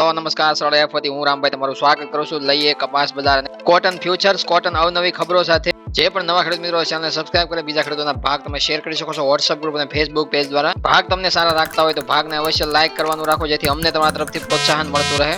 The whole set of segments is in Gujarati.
હેલો નમસ્કાર સરળ એફ વતી હું રામભાઈ તમારું સ્વાગત કરું છું. લઈએ કપાસ બજાર કોટન ફ્યુચર્સ કોટન અવનવી ખબરો સાથે. જે પણ નવા ખેડૂત મિત્રો ચેનલને સબસ્ક્રાઇબ કરે બીજા ખેડૂતોના ભાગ તમે શેર કરી શકો છો. વોટ્સઅપ ગ્રુપ અને ફેસબુક પેજ દ્વારા. ભાગ તમને સારા રાખતા હોય તો ભાગને અવશ્ય લાઇક કરવાનું રાખો, જેથી અમને તમારા તરફથી પ્રોત્સાહન મળતું રહે.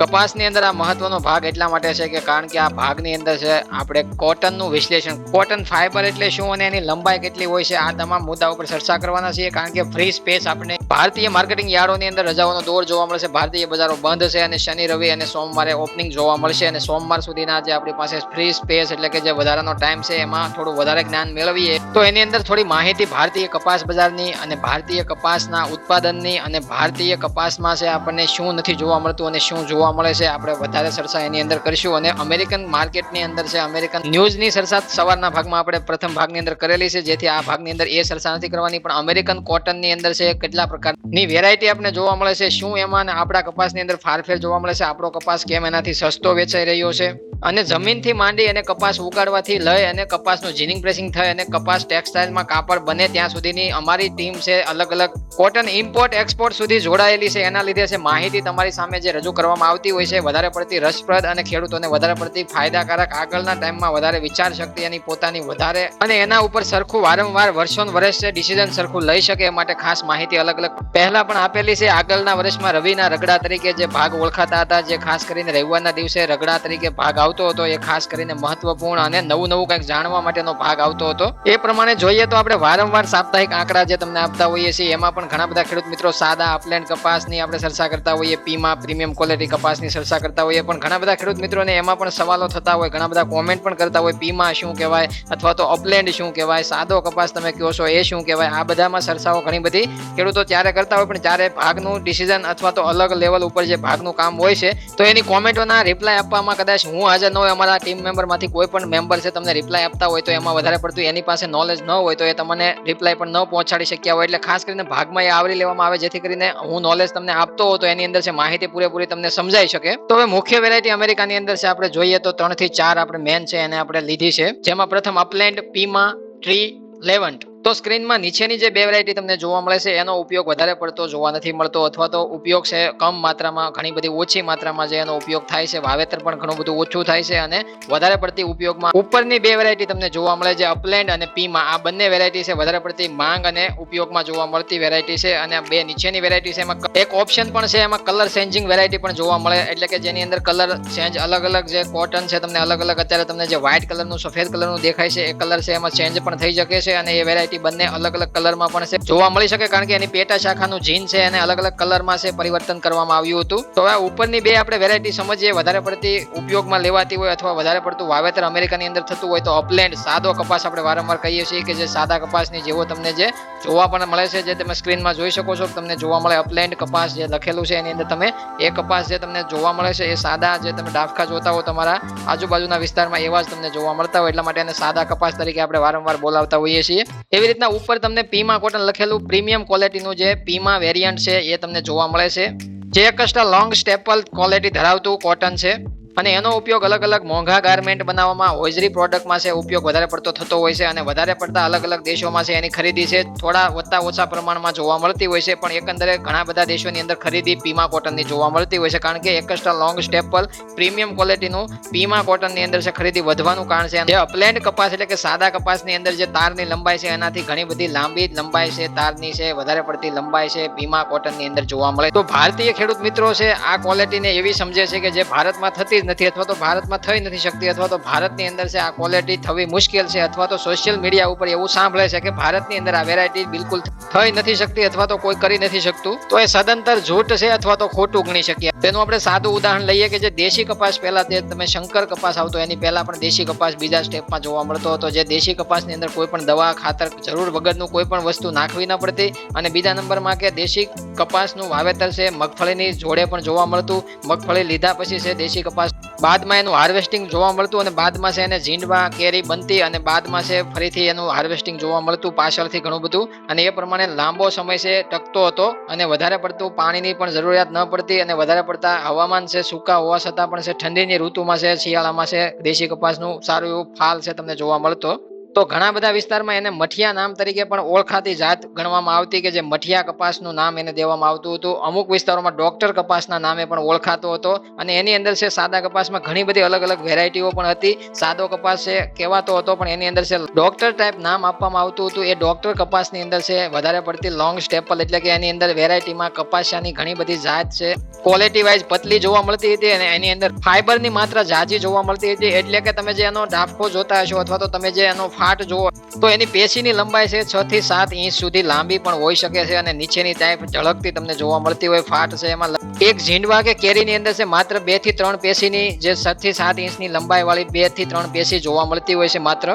કપાસની અંદર આ મહત્વનો ભાગ એટલા માટે છે કે કારણ કે આ ભાગની અંદર છે, આપણે કોટનનું વિશ્લેષણ, કોટન ફાઈબર એટલે શું અને એની લંબાઈ કેટલી હોય છે, આ તમામ મુદ્દા ઉપર ચર્ચા કરવાના છીએ, કારણ કે ફ્રી સ્પેસ આપણે ભારતીય માર્કેટિંગ યાર્ડોની અંદર રજાઓનો દોર જોવા મળશે ભારતીય બજારો બંધ છે અને શનિ, રવિ અને સોમવારે ઓપનિંગ જોવા મળશે અને સોમવાર સુધીના જે આપણી પાસે ફ્રી સ્પેસ એટલે કે જે વધારાનો ટાઈમ છે, એમાં થોડું વધારે જ્ઞાન મેળવીએ. તો એની અંદર થોડી માહિતી ભારતીય કપાસ બજારની અને ભારતીય કપાસના ઉત્પાદનની અને ભારતીય કપાસમાં છે આપણને શું નથી જોવા મળતું અને શું જોવા મળે છે. આપણે વધારે ચર્ચા એની અંદર કરીશું અને અમેરિકન માર્કેટની અંદર છે, અમેરિકન ન્યૂઝની ચર્ચા સવારના ભાગમાં આપણે પ્રથમ ભાગની અંદર કરેલી છે, જેથી આ ભાગની અંદર એ ચર્ચા નથી કરવાની, પણ અમેરિકન કોટનની અંદર છે, કેટલા પ્રકારની વેરાયટી આપણે જોવા મળે છે, શું એમાં આપણા કપાસની અંદર ફારફેર જોવા મળે છે, આપણો કપાસ કેમ એનાથી સસ્તો વેચાઈ રહ્યો છે? અને જમીનથી માંડી અને કપાસ ઉગાડવાથી લઈ અને કપાસનું જીનિંગ પ્રેસિંગ થાય અને કપાસ ટેક્સટાઇલમાં કાપડ બને ત્યાં સુધીની અમારી ટીમ છે અલગ અલગ કોટન ઇમ્પોર્ટ એક્સપોર્ટ સુધી જોડાયેલી છે. એના લીધે છે માહિતી તમારી સામે જે રજૂ કરવામાં આવતી હોય છે વધારે પડતી રસપ્રદ અને ખેડૂતોને વધારે પડતી ફાયદાકારક આગળના ટાઈમમાં વધારે વિચાર શક્તિ એની પોતાની વધારે અને એના ઉપર સરખું વારંવાર વર્ષો વર્ષ છે ડિસિઝન સરખું લઈ શકે એ માટે ખાસ માહિતી અલગ અલગ પહેલા પણ આપેલી છે. આગળના વર્ષમાં રવિના રગડા તરીકે જે ભાગ ઓળખાતા હતા, જે ખાસ કરીને રવિવારના દિવસે રગડા તરીકે ભાગ આવતો હતો એ ખાસ કરીને મહત્વપૂર્ણ અને નવું નવું કંઈક જાણવા માટેનો ભાગ આવતો હતો. એ પ્રમાણે જોઈએ તો આપણે વારંવાર સાપ્તાહિક આંકડા જે તમને આપતા હોઈએ છીએ, એમાં પણ ઘણા બધા ખેડૂત મિત્રો સાદા અપલેન્ડ કપાસની આપણે ચર્ચા કરતા હોઈએ, પીમા, પ્રીમિયમ ક્વોલિટી કપાસની ચર્ચા કરતા હોઈએ, પણ ઘણા બધા ખેડૂત મિત્રોને એમાં પણ સવાલો થતા હોય, ઘણા બધા કોમેન્ટ પણ કરતા હોય, પીમા શું કહેવાય અથવા તો અપલેન્ડ શું કહેવાય, સાદો કપાસ તમે કહો છો એ શું કહેવાય, આ બધામાં ચર્ચાઓ ઘણી બધી ખેડૂતો ત્યારે કરતા હોય, પણ ત્યારે ભાગનું ડિસિઝન અથવા તો અલગ લેવલ ઉપર જે ભાગનું કામ હોય છે, તો એની કોમેન્ટોના રિપ્લાય આપવામાં કદાચ હું હાજર ન હોય અમારા ટીમ મેમ્બરમાંથી કોઈ પણ મેમ્બર છે તમને રિપ્લાય આપતા હોય તો એમાં વધારે પડતું એની પાસે નોલેજ ન હોય તો એ તમને રિપ્લાય પણ ન પહોંચાડી શક્યા હોય. એટલે ખાસ કરીને ભાગમાં એ આવરી લેવામાં આવે જેથી કરીને હું નોલેજ તમને આપતો હોઉં તો એની અંદર છે માહિતી પૂરેપૂરી તમને સમજાઈ શકે. તો હવે મુખ્ય વેરાયટી અમેરિકાની અંદર છે આપણે જોઈએ તો ત્રણથી ચાર આપણે મેન છે એને આપણે લીધી છે. જેમાં પ્રથમ અપલેન્ડ પીમા ટ્રી લેવન્ટ તો સ્ક્રીનમાં નીચેની જે બે વેરાયટી તમને જોવા મળે છે, એનો ઉપયોગ વધારે પડતો જોવા નથી મળતો અથવા તો ઉપયોગ છે કમ માત્રામાં, ઘણી બધી ઓછી માત્રામાં જે એનો ઉપયોગ થાય છે, વાવેતર પણ ઘણું બધું ઓછું થાય છે અને વધારે પડતી ઉપયોગમાં ઉપરની બે વેરાયટી તમને જોવા મળે છે અપલેન્ડ અને પીમાં આ બંને વેરાયટી છે, વધારે પડતી માંગ અને ઉપયોગમાં જોવા મળતી વેરાયટી છે અને બે નીચેની વેરાયટી છે એમાં એક ઓપ્શન પણ છે, એમાં કલર ચેન્જિંગ વેરાયટી પણ જોવા મળે, એટલે કે જેની અંદર કલર ચેન્જ અલગ અલગ જે કોટન છે, તમને અલગ અલગ અત્યારે તમને જે વ્હાઇટ કલરનું સફેદ કલરનું દેખાય છે, એ કલર છે, એમાં ચેન્જ પણ થઈ શકે છે અને એ વેરાયટી બંને અલગ અલગ કલરમાં પણ છે. જોવા મળી શકે કારણ કે એની પેટા શાખાનું જીન છે અને અલગ અલગ કલરમાં છે પરિવર્તન કરવામાં આવ્યું હતું. તો હવે ઉપરની બે આપણે વેરાયટી સમજીએ. વધારે પડતી ઉપયોગમાં લેવાતી હોય અથવા વધારે પડતું વાવેતર અમેરિકાની અંદર થતું હોય તો અપલેન્ડ સાદો કપાસ આપણે વારંવાર કહીએ છીએ કે જે સાદા કપાસની જેવો તમને જે જોવા પણ મળે છે, જે તમે સ્ક્રીનમાં જોઈ શકો છો તમને જોવા મળે અપલેન્ડ કપાસ જે લખેલું છે, એની અંદર તમે એ કપાસ જે તમને જોવા મળે છે, એ સાદા જે તમે ડાફકા જોતા હો તમારા આજુબાજુના વિસ્તારમાં એવા જ તમને જોવા મળતા હોય. એટલા માટે એને સાદા કપાસ તરીકે આપણે વારંવાર બોલાવતા હોઈએ છીએ. એવી રીતના ઉપર તમને પીમા કોટન લખેલું પ્રીમિયમ ક્વોલિટીનું જે પીમા વેરિયન્ટ છે, એ તમને જોવા મળે છે. જે એકસ્ટ્રા લોંગ સ્ટેપલ ક્વોલિટી ધરાવતું કોટન છે. અને એનો ઉપયોગ અલગ અલગ મોંઘા ગાર્મેન્ટ બનાવવામાં હોઇઝરી પ્રોડક્ટમાં છે, ઉપયોગ વધારે પડતો થતો હોય છે અને વધારે પડતા અલગ અલગ દેશોમાં છે એની ખરીદી છે. થોડા વધતા ઓછા પ્રમાણમાં જોવા મળતી હોય છે, પણ એકંદરે ઘણા બધા દેશોની અંદર ખરીદી પીમા કોટનની જોવા મળતી હોય છે, કારણ કે એકસ્ટ્રા લોંગ સ્ટેપલ પ્રીમિયમ ક્વોલિટીનું પીમા કોટનની અંદર છે ખરીદી વધવાનું કારણ છે. જે અપલેન્ડ કપાસ એટલે કે સાદા કપાસની અંદર જે તારની લંબાઈ છે, એનાથી ઘણી બધી લાંબી લંબાઈ છે, તારની છે, વધારે પડતી લંબાઈ છે, પીમા કોટનની અંદર જોવા મળે. તો ભારતીય ખેડૂત મિત્રો છે, આ ક્વોલિટીને એવી સમજે છે કે જે ભારતમાં થતી જ નથી અથવા તો ભારતમાં થઈ નથી શકતી અથવા તો ભારતની અંદર છે, આ ક્વોલિટી થવી મુશ્કેલ છે અથવા તો સોશિયલ મીડિયા ઉપર એવું સાંભળે છે કે ભારતની અંદર આ વેરાયટી બિલકુલ થઈ નથી શકતી અથવા તો કોઈ કરી નથી શકતું. તો એ સદંતર જૂઠ છે અથવા તો ખોટું ગણી શકીએ. તેનું આપણે સાદું ઉદાહરણ લઈએ કે જે દેશી કપાસ પહેલા જે તમે શંકર કપાસ આવતો, એની પહેલા પણ દેશી કપાસ બીજા સ્ટેપમાં જોવા મળતો હતો. જે દેશી કપાસની અંદર કોઈ પણ દવા, ખાતર જરૂર વગરનું કોઈ પણ વસ્તુ નાખવી ન પડતી અને બીજા નંબરમાં કે દેશી કપાસનું વાવેતર છે, મગફળીની જોડે પણ જોવા મળતું. મગફળી લીધા પછી છે, દેશી કપાસ બાદમાં એનું હાર્વેસ્ટિંગ જોવા મળતું અને બાદમાં છે એને ઝીંડવા, કેરી બનતી અને બાદમાં છે ફરીથી એનું હાર્વેસ્ટિંગ જોવા મળતું પાછળથી ઘણું બધું. અને એ પ્રમાણે લાંબો સમય છે ટકતો હતો અને વધારે પડતું પાણીની પણ જરૂરિયાત ન પડતી અને વધારે પડતા હવામાન છે સૂકા હોવા છતાં પણ છે ઠંડીની ઋતુમાં છે શિયાળામાં છે દેશી કપાસનું સારું એવું ફાલ છે તમને જોવા મળતો. તો ઘણા બધા વિસ્તારમાં એને મઠિયા નામ તરીકે પણ ઓળખાતી જાત ગણવામાં આવતી કે જે મઠિયા કપાસનું નામ એને દેવામાં આવતું હતું. અમુક વિસ્તારોમાં ડોક્ટર કપાસના નામે પણ ઓળખાતો હતો અને એની અંદર છે સાદા કપાસમાં ઘણી બધી અલગ અલગ વેરાયટીઓ પણ હતી. સાદો કપાસ છે કહેવાતો હતો પણ એની અંદર છે ડોક્ટર ટાઈપ નામ આપવામાં આવતું હતું. એ ડોક્ટર કપાસની અંદર છે વધારે પડતી લોંગ સ્ટેપલ એટલે કે એની અંદર વેરાયટીમાં કપાસિયાની ઘણી બધી જાત છે. ક્વોલિટી વાઇઝ પતલી જોવા મળતી હતી અને એની અંદર ફાઈબરની માત્રા જાજી જોવા મળતી હતી. એટલે કે તમે જે એનો ડાફો જોતા હશો અથવા તો તમે જે એનો ફાટ જુઓ, તો એની પેશીની લંબાઈ છે છ થી સાત ઇંચ સુધી લાંબી પણ હોઈ શકે છે અને નીચેની ટાઈપ ઝળકતી તમને જોવા મળતી હોય ફાટ છે એમાં એક ઝીંડવા કે કેરીની અંદર છે માત્ર બેથી ત્રણ પેશીની જે છ થી સાત ઇંચની લંબાઈ વાળી બેથી ત્રણ પેશી જોવા મળતી હોય છે માત્ર.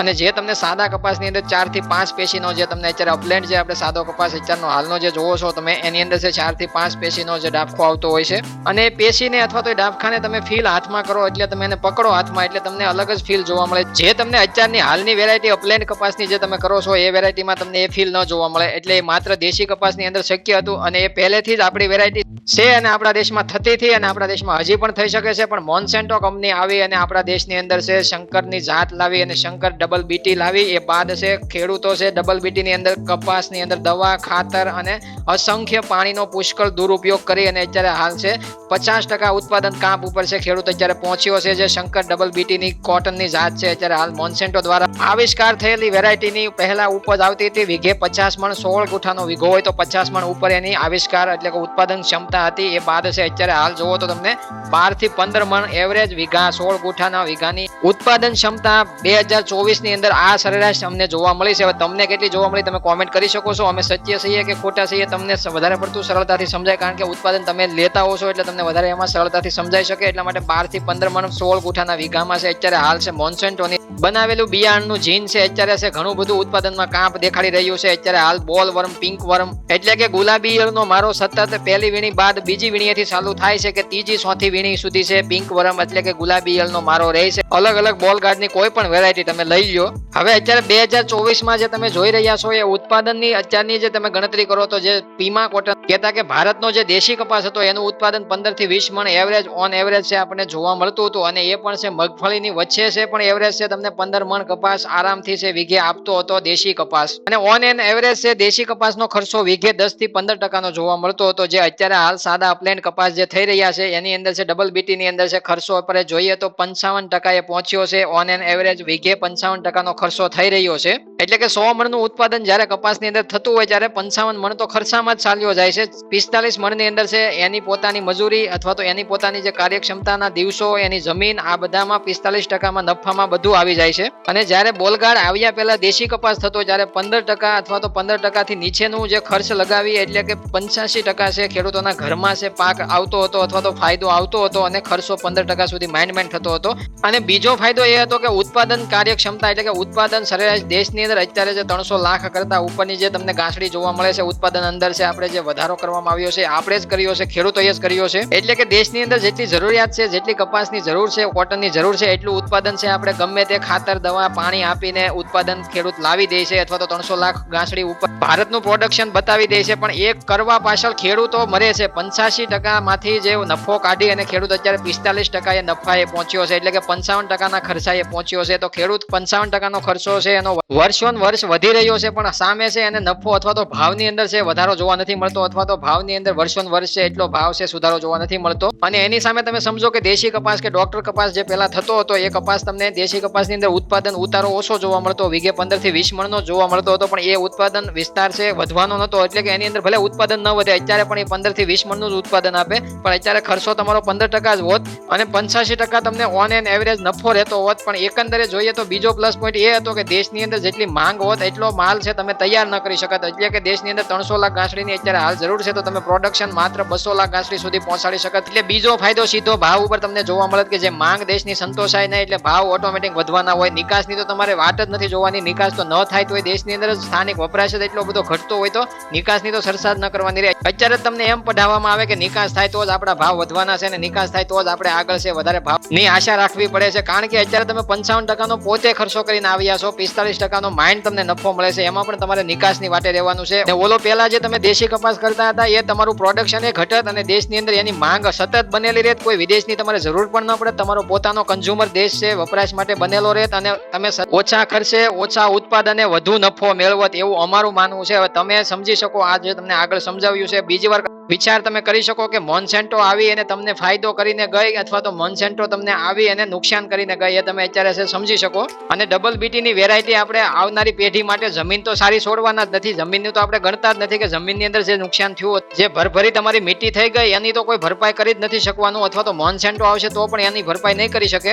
અને જે તમને સાદા કપાસની અંદર ચારથી પાંચ પેશીનો જે તમને અત્યારે અપલેન્ડ જે આપણે સાદો કપાસ અત્યારનો હાલનો જે જોવો છો, તમે એની અંદર છે ચારથી પાંચ પેશીનો જે ડાબખો આવતો હોય છે. અને પેશીને અથવા તો એ ડાબખાને તમે ફીલ હાથમાં કરો એટલે તમે એને પકડો હાથમાં એટલે તમને અલગ જ ફીલ જોવા મળે. જે તમને અત્યારની હાલની વેરાયટી અપલેન્ડ કપાસની જે તમે કરો છો, એ વેરાયટીમાં તમને એ ફીલ ન જોવા મળે. એટલે એ માત્ર દેશી કપાસની અંદર શક્ય હતું અને એ પહેલેથી જ આપણી વેરાયટી છે અને આપણા દેશમાં થતી હતી અને આપણા દેશમાં હજી પણ થઈ શકે છે, પણ મોન્સેન્ટો કંપની આવી અને આપણા દેશની અંદર છે, શંકરની જાત લાવી અને શંકર ડબલ બીટી લાવી, એ બાદ છે, ખેડૂતો છે ડબલ બીટીની અંદર કપાસની અંદર દવા, ખાતર અને અસંખ્ય પાણીનો પુષ્કળ દુરુપયોગ કરી અને અત્યારે હાલ છે, પચાસ ટકા ઉત્પાદન કાપ ઉપર છે, ખેડૂત અત્યારે પહોંચ્યો છે, જે શંકર ડબલ બીટીની કોટનની જાત છે, અત્યારે હાલ મોન્સેન્ટો દ્વારા આવિષ્કાર થયેલી વેરાયટીની પહેલા ઉપજ આવતી હતી, વીઘે પચાસ મણ સોળ ગુઠાનો વીઘો હોય તો પચાસ મણ ઉપર એની આવિષ્કાર એટલે કે ઉત્પાદન ક્ષમતા હતી એ બાદ છે. અત્યારે હાલ જોવો તો તમને બારથી પંદર મણ એવરેજ વીઘા, સોળ ગુઠાના વીઘાની ઉત્પાદન ક્ષમતા બે હજાર ચોવીસની અંદર આ સરેરાશ અમને જોવા મળી છે. હવે તમને કેટલી જોવા મળી તમે કોમેન્ટ કરી શકો છો. અમે સત્ય છીએ કે ખોટા છીએ તમને વધારે પડતું સરળતાથી સમજાય કારણ કે ઉત્પાદન તમે લેતા હો છો એટલે તમને વધારે એમાં સરળતાથી સમજાઈ શકે એટલા માટે બારથી પંદર મણ સોળ ગુઠાના વીઘામાં છે. અત્યારે હાલ છે મોન્સેન્ટોની બનાવેલું બિયારણનું જીન છે. અત્યારે છે ઘણું બધું ઉત્પાદનમાં કાંપ દેખાડી રહ્યું છે. અત્યારે હાલ બોલ વર્મ પિંક વર્મ એટલે કે ગુલાબી ઈયળનો મારો સતત પહેલી વીણી બાદ બીજી વીણીએથી ચાલુ થાય છે કે ત્રીજી ચોથી વીણી સુધી છે. પિંક વર્મ એટલે કે ગુલાબી ઈયળનો મારો રહે છે. અલગ અલગ બોલ ગાર્ડની કોઈ પણ વેરાયટી તમે લઈ લો હવે અત્યારે બે હજાર ચોવીસમાં જે તમે જોઈ રહ્યા છો, એ ઉત્પાદનની અત્યારની જે તમે ગણતરી કરો તો જે પીમા કોટન કહેતા કે ભારતનો જે દેશી કપાસ હતો, એનું ઉત્પાદન પંદરથી વીસ મણ એવરેજ ઓન એવરેજ છે આપણને જોવા મળતું હતું અને એ પણ છે મગફળીની વચ્ચે છે પણ એવરેજ છે તમને પંદર મણ કપાસ આરામથી છે વીઘે આપતો હતો દેશી કપાસ. અને ઓન એન એવરેજ છે દેશી કપાસનો ખર્ચો વીઘે દસથી પંદર ટકાનો જોવા મળતો હતો. જે અત્યારે હાલ સાદા અપલેન્ડ કપાસ જે થઈ રહ્યા છે, એની અંદર છે ડબલ બીટી ની અંદર છે ખર્ચો પર જોઈએ તો પંચાવન ટકા એ પહોંચ્યો છે ઓન એન એવરેજ વીઘે પંચાવન ટકાનો ખર્ચો થઈ રહ્યો છે. એટલે કે સો મણનું ઉત્પાદન જ્યારે કપાસની અંદર થતું હોય ત્યારે પંચાવન મણ તો ખર્ચામાં જ ચાલ્યો જાય છે. પિસ્તાલીસ મણની અંદર છે, એની પોતાની મજૂરી અથવા તો એની પોતાની જે કાર્યક્ષમતાના દિવસો, એની જમીન, આ બધામાં પિસ્તાલીસ ટકામાં નફામાં બધું આવી જાય છે. અને જ્યારે બોલગાડ આવ્યા પહેલા દેશી કપાસ થતો જ્યારે પંદર ટકા અથવા તો પંદર ટકાથી નીચેનું જે ખર્ચ લગાવી એટલે કે પંચ્યાસી ટકા છે ખેડૂતોના ઘરમાં છે, પાક આવતો હતો અથવા તો ફાયદો આવતો હતો અને ખર્ચો પંદર ટકા સુધી માઇન્ડ માઇન્ડ થતો હતો. અને બીજો ફાયદો એ હતો કે ઉત્પાદન કાર્યક્ષમતા એટલે કે ઉત્પાદન સરેરાશ દેશની અંદર અત્યારે જે ત્રણસો લાખ કરતા ઉપરની જે તમને ગાંસડી જોવા મળે છે, ઉત્પાદન અંદર છે, આપણે જે વધારો કરવામાં આવ્યો છે આપણે જ કર્યો છે, ખેડૂતોએ જ કર્યો છે. એટલે કે દેશની અંદર જેટલી જરૂરિયાત છે, જેટલી કપાસની જરૂર છે, કોટનની જરૂર છે, એટલું ઉત્પાદન છે, આપણે ગમે તે ખાતર, દવા, પાણી આપીને ઉત્પાદન ખેડૂત લાવી દે છે અથવા તો ત્રણસો લાખ ગાંસડી ઉપર ભારતનું પ્રોડક્શન બતાવી દે છે, પણ એ કરવા પાછળ ખેડૂતો મરે છે. પંચાસી ટકામાંથી જે નફો કાઢી અને ખેડૂત અત્યારે પિસ્તાલીસ ટકા એ નફા એ પહોંચ્યો છે, એટલે કે પંચાવન ટકાના ખર્ચાએ પહોંચ્યો છે. તો ખેડૂત પંચાવન ટકાનો ખર્ચો છે. એનો વર્ષોન વર્ષ વધી રહ્યો છે, પણ સામે છે એને નફો અથવા તો ભાવની અંદર છે વધારો જોવા નથી મળતો અથવા તો ભાવની અંદર વર્ષોન વર્ષ છે એટલો ભાવ છે સુધારો જોવા નથી મળતો. અને એની સામે તમે સમજો કે દેશી કપાસ કે ડોક્ટર કપાસ જે પહેલા થતો હતો, એ કપાસ તમને દેશી કપાસની અંદર ઉત્પાદન ઉતારો ઓછો જોવા મળતો. વીઘે પંદરથી વીસ મણનો જોવા મળતો હતો, પણ એ ઉત્પાદન વિસ્તાર છે વધવાનો નહોતો. એટલે કે એની અંદર ભલે ઉત્પાદન ન વધે, અત્યારે પણ એ પંદરથી વીસ મણનું જ ઉત્પાદન આપે. પણ અત્યારે ખર્ચો તમારો પંદર ટકા જ હોત અને પંચ્યાસી ટકા તમને ઓન એન એવરેજ નફો રહેતો હોત, પણ એકંદરે જોઈએ તો બીજો પ્લસ પોઈન્ટ એ હતો કે દેશની અંદર જેટલી માંગ હોત, એટલો માલ છે તમે તૈયાર ન કરી શકત. એટલે કે દેશની અંદર ત્રણસો લાખ ઘાસડીની અત્યારે હાલ જરૂર છે, તો તમે પ્રોડક્શન માત્ર બસો લાખ ઘાસડી સુધી પહોંચાડી શકત. એટલે બીજો ફાયદો સીધો ભાવ ઉપર તમને જોવા મળે કે જે માંગ દેશની સંતોષાય નહીં, એટલે ભાવ ઓટોમેટિક વધવાના હોય. નિકાસની તો તમારે વાત જ નથી જોવાની, નિકાસ તો ન થાય તો દેશની અંદર સ્થાનિક વપરાશ એટલો બધો ઘટતો હોય તો નિકાસની તો સરસાદ ન કરવાની રહે. અત્યારે તમને એમ પઢાવવામાં આવે કે નિકાસ થાય તો જ આપણા ભાવ વધવાના છે અને નિકાસ થાય તો જ આપણે આગળ છે, વધારે ભાવની આશા રાખવી પડે છે. કારણ કે અત્યારે તમે પંચાવન ટકાનો પોતે ખર્ચો કરીને આવ્યા છો પિસ્તાલીસ ટકાનો માઇન્ડ તમને નફો મળે છે, એમાં પણ તમારે નિકાસની વાટે રહેવાનું છે. અને ઓલો પહેલા જે તમે દેશી કપાસ કરતા હતા, એ તમારું પ્રોડક્શન એ ઘટત અને દેશની અંદર એની માંગ સતત બનેલી રહેત. કોઈ વિદેશની તમારે જરૂર પણ ન પડે, તમારો પોતાનો કન્ઝ્યુમર દેશ છે, વપરાશ માટે બનેલો રહેત અને તમે ઓછા ખર્ચે, ઓછા ઉત્પાદને વધુ નફો મેળવત એવું અમારું માનવું છે. હવે તમે સમજી શકો, આ જે તમને આગળ સમજાવ્યું છે, બીજી વાર વિચાર તમે કરી શકો કે મોન્સેન્ટો આવી અને તમને ફાયદો કરીને ગઈ, અથવા તો મોન્સેન્ટો તમને આવી અને નુકસાન કરીને ગઈ તમે અત્યારે છે, સમજી શકો. અને ડબલ બીટી ની વેરાયટી આપણે આવનારી પેઢી માટે જમીન તો સારી છોડવાના જ નથી. જમીનની તો આપણે ગણતા જ નથી કે જમીનની અંદર જે નુકસાન થયું જે ભરભરી તમારી મીટી થઈ ગઈ, એની તો કોઈ ભરપાઈ કરી જ નથી શકવાનું અથવા તો મોનસેન્ટો આવશે તો પણ એની ભરપાઈ નહીં કરી શકે.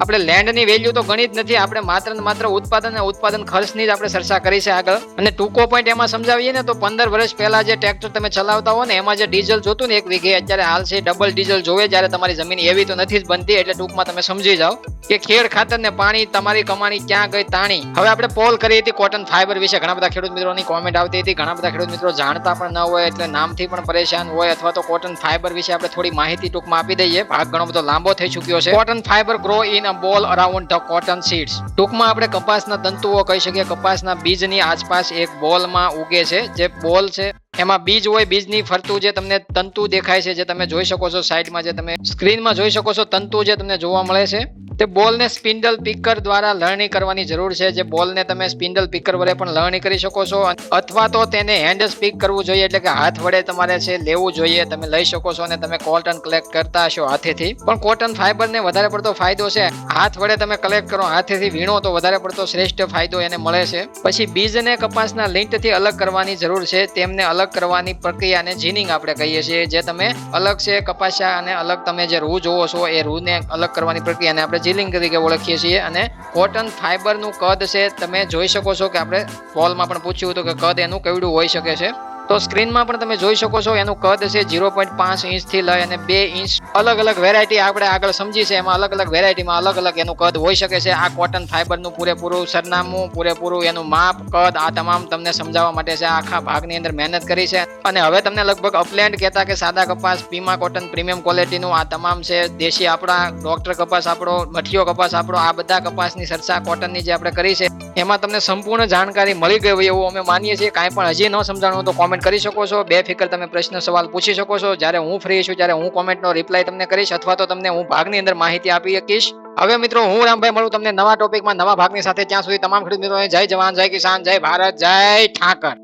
આપણે લેન્ડની વેલ્યુ તો ગણી જ નથી. આપણે માત્ર ને માત્ર ઉત્પાદન અને ઉત્પાદન ખર્ચની જ આપણે ચર્ચા કરી છે આગળ. અને ટૂંકો પોઈન્ટ એમાં સમજાવીએ ને તો પંદર વર્ષ પહેલા જે ટ્રેક્ટર તમે ચલાવતા હો ને, એમાં જે ડીઝલ જોતું ને, એક વીઘે અત્યારે હાલ છે ડબલ ડીઝલ જોવે, જ્યારે તમારી જમીન એવી તો નથી જ બનતી, એટલે ટૂંકમાં તમે સમજી જાઓ. કે ખેડ ખાતર ને પાણી તમારી કમાણી ક્યાં ગઈ તાણી? હવે આપણે પોલ કરી હતી કોટન ફાઈબર વિશે. ઘણા બધા ખેડૂત મિત્રોની કોમેન્ટ આવતી હતી. ઘણા બધા ખેડૂત મિત્રો જાણતા પણ ન હોય એટલે નામથી પણ પરેશાન હોય અથવા તો કોટન ફાઈબર વિશે આપણે થોડી માહિતી ટૂંકમાં આપી દઈએ. ભાગ ઘણો બધો લાંબો થઈ ચુક્યો છે. Cotton fibre grow in a boll around the cotton seeds ટૂંકમાં આપણે કપાસના તંતુઓ કહી શકીએ. કપાસના બીજની આસપાસ એક બોલમાં ઉગે છે. જે બોલ છે એમાં બીજ હોય, બીજની ફરતું જે તમને તંતુ દેખાય છે, જે તમે જોઈ શકો છો સાઈડમાં, જે તમે સ્ક્રીનમાં જોઈ શકો છો, તંતુ જે તમને જોવા મળે છે, તે બોલને સ્પિન્ડલ પિકર દ્વારા લણણી કરવાની જરૂર છે, જે બોલને તમે સ્પિન્ડલ પિકર વડે પણ લણણી કરી શકો છો અથવા તો તેને હેન્ડ સ્પીક કરવું જોઈએ, એટલે કે હાથ વડે તમારે છે લેવું જોઈએ, તમે લઈ શકો છો અને તમે કોટન કલેક્ટ કરતા હશો હાથેથી. પણ કોટન ફાઈબરને વધારે પડતો ફાયદો છે, હાથ વડે તમે કલેક્ટ કરો, હાથેથી વીણો તો વધારે પડતો શ્રેષ્ઠ ફાયદો એને મળે છે. પછી બીજને કપાસના લિંટથી અલગ કરવાની જરૂર છે, તેમને અલગ કરવાની પ્રક્રિયાને જીનિંગ આપણે કહીએ છીએ, જે તમે અલગ છે, કપાસિયા અને અલગ તમે જે રૂ જોવો છો, એ રૂને અલગ કરવાની પ્રક્રિયાને આપણે જીલિંગ તરીકે ઓળખીએ છીએ અને કોટન ફાઈબરનું કદ છે, તમે જોઈ શકો છો કે આપણે બોલમાં પણ પૂછ્યું હતું કે કદ એનું કેવડું હોઈ શકે છે. તો સ્ક્રીનમાં પણ તમે જોઈ શકો છો, એનું કદ છે ઝીરો પોઈન્ટ પાંચ ઇંચથી લઈ અને બે ઇંચ અલગ અલગ વેરાયટી આપણે આગળ સમજી છે, એમાં અલગ અલગ વેરાયટીમાં અલગ અલગ એનું કદ હોઈ શકે છે. આ કોટન ફાઈબરનું પૂરેપૂરું સરનામું, પૂરેપૂરું એનું માપ, કદ, આ તમામ તમને સમજાવવા માટે છે. આખા ભાગની અંદર મહેનત કરી છે. અને હવે તમને લગભગ અપલેન્ડ કહેતા કે સાદા કપાસ પીમા કોટન પ્રીમિયમ ક્વોલિટીનું આ તમામ છે. દેશી આપણા ડોક્ટર કપાસ આપણો, મઠિયો કપાસ આપણો, આ બધા કપાસની ચર્ચા કોટનની જે આપણે કરી છે. એમાં તમને સંપૂર્ણ જાણકારી મળી ગઈ હોય એવું અમે માનીએ છીએ. કાંઈ પણ હજી ન સમજાણું તો કોમેન્ટ કરી શકો છો. બે ફિકર તમે પ્રશ્ન સવાલ પૂછી શકો છો. જ્યારે હું ફ્રી છું, ત્યારે હું કોમેન્ટનો રિપ્લાય તમને કરીશ અથવા તો તમને હું ભાગની અંદર માહિતી આપી શકીશ. હવે મિત્રો, હું રામભાઈ મળું તમને નવા ટોપિકમાં નવા ભાગની સાથે. ત્યાં સુધી તમામ ખેડૂત મિત્રોને જય જવાન, જય કિસાન, જય ભારત, જય ઠાકર.